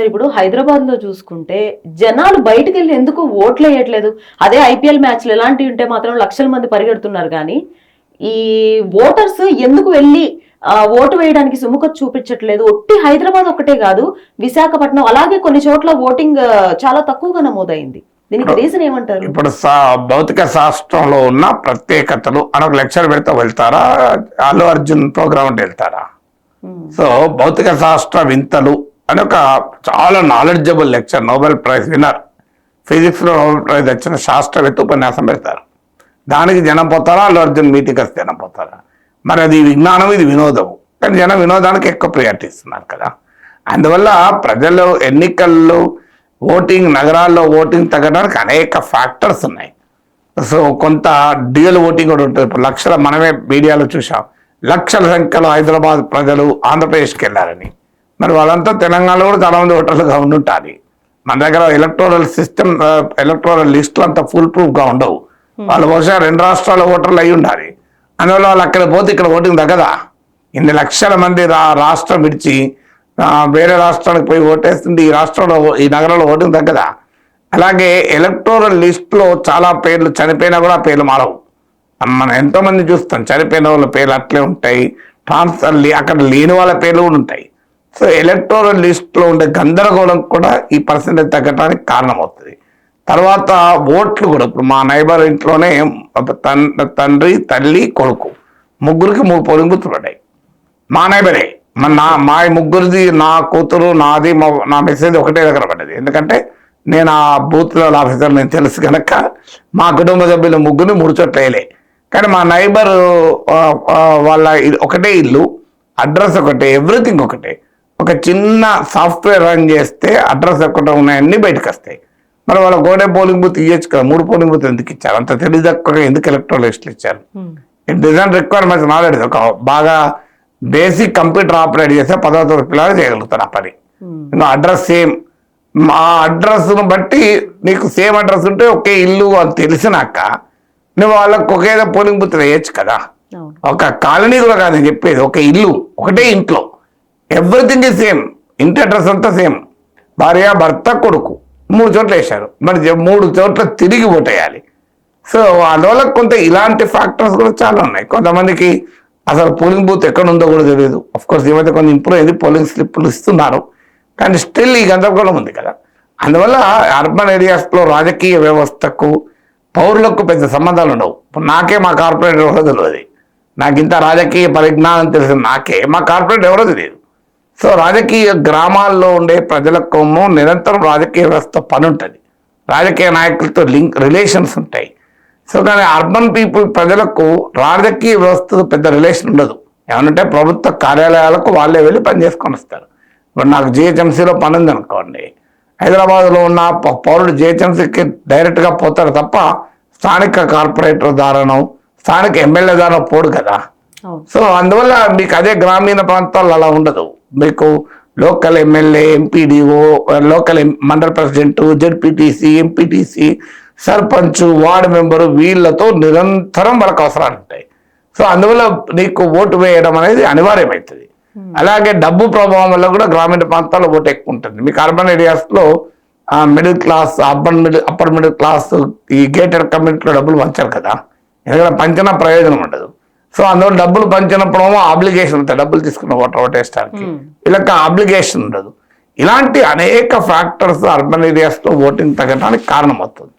Sir ఇప్పుడు హైదరాబాద్లో చూసుకుంటే జనాలు బయటకు వెళ్ళి ఎందుకు ఓట్లు వేయట్లేదు? అదే ఐపీఎల్ మ్యాచ్లు ఎలాంటివి ఉంటే మాత్రం లక్షల మంది పరిగెడుతున్నారు కానీ ఈ ఓటర్స్ ఎందుకు వెళ్ళి ఓటు వేయడానికి సుముఖత చూపించట్లేదు? ఒట్టి హైదరాబాద్ ఒకటే కాదు విశాఖపట్నం అలాగే కొన్ని చోట్ల ఓటింగ్ చాలా తక్కువగా నమోదైంది. దీనికి రీజన్ ఏమంటారు? ఇప్పుడు భౌతిక శాస్త్రంలో ఉన్న ప్రత్యేకతలు అని ఒక లెక్చర్ పెడితే వెళ్తారా? అల్లు అర్జున్ ప్రోగ్రామ్ ఉంటే వెళ్తారా? సో భౌతిక శాస్త్ర వింతలు అని ఒక చాలా knowledgeable lecture Nobel prize winner ఫిజిక్స్లో నోబెల్ ప్రైజ్ వచ్చిన శాస్త్రవేత్త ఉపన్యాసం పెడతారు. దానికి జనం పోతారా? అల్లు అర్జున్ మీటింగ్ వస్తే జనం పోతారా? మరి అది విజ్ఞానం ఇది వినోదం కానీ జనం వినోదానికి ఎక్కువ ప్రయారిటీ ఇస్తున్నారు కదా. అందువల్ల ప్రజలు ఎన్నికల్లో ఓటింగ్ నగరాల్లో ఓటింగ్ తగ్గడానికి అనేక ఫ్యాక్టర్స్ ఉన్నాయి. సో కొంత డ్యూయల్ ఓటింగ్ కూడా ఉంటుంది. ఇప్పుడు లక్షల మనమే మీడియాలో చూసాం లక్షల సంఖ్యలో హైదరాబాద్ ప్రజలు ఆంధ్రప్రదేశ్కి వెళ్ళారని. మరి వాళ్ళంతా తెలంగాణలో కూడా చాలా మంది ఓటర్లుగా ఉండుంటారు. మన దగ్గర ఎలక్టోరల్ సిస్టమ్ ఎలక్టోరల్ లిస్టులు అంత ఫుల్ ప్రూఫ్గా ఉండవు. వాళ్ళు బహుశా రెండు రాష్ట్రాల ఓటర్లు అయి ఉండాలి. అందువల్ల వాళ్ళు అక్కడ పోతే ఇక్కడ ఓటింగ్ తగ్గదా? ఇన్ని లక్షల మంది రా రాష్ట్రం విడిచి వేరే రాష్ట్రానికి పోయి ఓటేస్తుంటే ఈ రాష్ట్రంలో ఈ నగరంలో ఓటింగ్ తగ్గదా? అలాగే ఎలక్టోరల్ లిస్ట్లో చాలా పేర్లు చనిపోయినా కూడా పేర్లు మారవు. మనం ఎంతో మంది చూస్తాం చనిపోయిన వాళ్ళ పేర్లు అట్లే ఉంటాయి. ట్రాన్స్ఫర్ అక్కడ లేని వాళ్ళ పేర్లు కూడా ఉంటాయి. సో ఎలక్టోరల్ లిస్ట్లో ఉండే గందరగోళం కూడా ఈ పర్సెంటేజ్ తగ్గడానికి కారణమవుతుంది. తర్వాత ఓట్లు కూడా ఇప్పుడు మా నైబర్ ఇంట్లోనే ఒక తండ్రి తల్లి కొడుకు ముగ్గురికి మూడు పోలింగ్ బూత్లు పడ్డాయి మా నైబరే మన నా మా ముగ్గురిది నా కూతురు నాది నా మెసేజ్ ఒకటే దగ్గర పడ్డది. ఎందుకంటే నేను ఆ బూత్ల ఆఫీసర్ నేను తెలుసు కనుక మా కుటుంబ సభ్యులు ముగ్గురిని మూడు చోట్ల వేయలే. కానీ మా నైబర్ వాళ్ళ ఒకటే ఇల్లు అడ్రస్ ఒకటే ఎవ్రీథింగ్ ఒకటే. ఒక చిన్న సాఫ్ట్వేర్ రన్ చేస్తే అడ్రస్ ఒకటే ఉన్నాయన్నీ బయటకు వస్తాయి మరి వాళ్ళ గోడే పోలింగ్ బూత్ ఇవ్వచ్చు కదా మూడు పోలింగ్ బూత్ ఎందుకు ఇచ్చారు? అంత తెలియదక్కువగా ఎందుకు ఎలక్ట్రల్ లిస్టులు ఇచ్చారు? ఇట్ డిజైన్ రిక్వైర్మెంట్స్ నాలెడ్జ్ ఒక బాగా బేసిక్ కంప్యూటర్ ఆపరేట్ చేస్తే పదో తరగతి పిల్లలు చేయగలుగుతారు ఆ పని. Address same. మా అడ్రస్ను బట్టి నీకు సేమ్ అడ్రస్ ఉంటే ఒకే ఇల్లు అని తెలిసినాక నువ్వు వాళ్ళకి ఒకే పోలింగ్ బూత్ వేయచ్చు కదా. ఒక కాలనీ కూడా కాదు నేను చెప్పేది. ఒక ఇల్లు ఒకటే ఇంట్లో. ఎవ్రీథింగ్ ఇస్ సేమ్ ఇంటి అడ్రస్ అంతా సేమ్ భార్య భర్త కొడుకు. మూడు చోట్ల వేశారు. మరి మూడు చోట్ల తిరిగి ఓటేయాలి సో అందువల్ల కొంత ఇలాంటి ఫ్యాక్టర్స్ కూడా చాలా ఉన్నాయి. కొంతమందికి అసలు పోలింగ్ బూత్ ఎక్కడ ఉందో కూడా తెలియదు. అఫ్ కోర్స్ ఈ కొంచెం ఇంప్రూవ్ అయింది. పోలింగ్ స్లిప్లు ఇస్తున్నారు. కానీ స్టిల్ ఈ గందరగోళం ఉంది కదా. అందువల్ల అర్బన్ ఏరియాస్లో రాజకీయ వ్యవస్థకు పౌరులకు పెద్ద సంబంధాలు ఉండవు. నాకే మా కార్పొరేటర్ ఎవరో తెలియదు నాకు ఇంత రాజకీయ పరిజ్ఞానం తెలిసిన నాకే. మా కార్పొరేటర్ ఎవరో తెలియదు. సో రాజకీయ గ్రామాల్లో ఉండే ప్రజలకు నిరంతరం రాజకీయ వ్యవస్థ పని ఉంటుంది రాజకీయ నాయకులతో లింక్ రిలేషన్స్ ఉంటాయి. సో కానీ అర్బన్ పీపుల్ ప్రజలకు రాజకీయ వ్యవస్థతో పెద్ద రిలేషన్ ఉండదు. ఏమంటే ప్రభుత్వ కార్యాలయాలకు వాళ్ళే వెళ్ళి పని చేసుకొని వస్తారు. ఇప్పుడు నాకు జిహెచ్ఎంసీలో పని ఉంది అనుకోండి హైదరాబాద్లో ఉన్న ప- పౌరుడు జిహెచ్ఎంసీకి డైరెక్ట్గా పోతారు తప్ప స్థానిక కార్పొరేటర్ ద్వారానో స్థానిక ఎమ్మెల్యే ద్వారా పోడు కదా. సో అందువల్ల మీకు అదే గ్రామీణ ప్రాంతాల్లో అలా ఉండదు. మీకు local MLA MPDO local mandal president ZPTC MPTC sarpanch ward member వీళ్ళతో నిరంతరం వాళ్ళకి అవసరాలు ఉంటాయి. సో అందువల్ల నీకు ఓటు వేయడం అనేది అనివార్యమవుతుంది అలాగే డబ్బు ప్రభావం వల్ల కూడా గ్రామీణ ప్రాంతాల్లో ఓటు ఎక్కువ ఉంటుంది. మీకు అర్బన్ ఏరియాస్లో middle class urban middle upper middle class ఈ గేటెడ్ కమ్యూనిటీలో డబ్బులు పంచారు కదా. ఎందుకంటే పంచినా ప్రయోజనం ఉండదు. సో అందువల్ల డబ్బులు పంచినప్పుడు ఆబ్లిగేషన్ ఉంటుంది. డబ్బులు తీసుకున్న ఓటర్ ఓటేయడానికి. వీళ్ళకి ఆబ్లిగేషన్ ఉండదు. ఇలాంటి అనేక ఫ్యాక్టర్స్ అర్బన్ ఏరియాస్లో ఓటింగ్ తగ్గడానికి కారణమవుతుంది.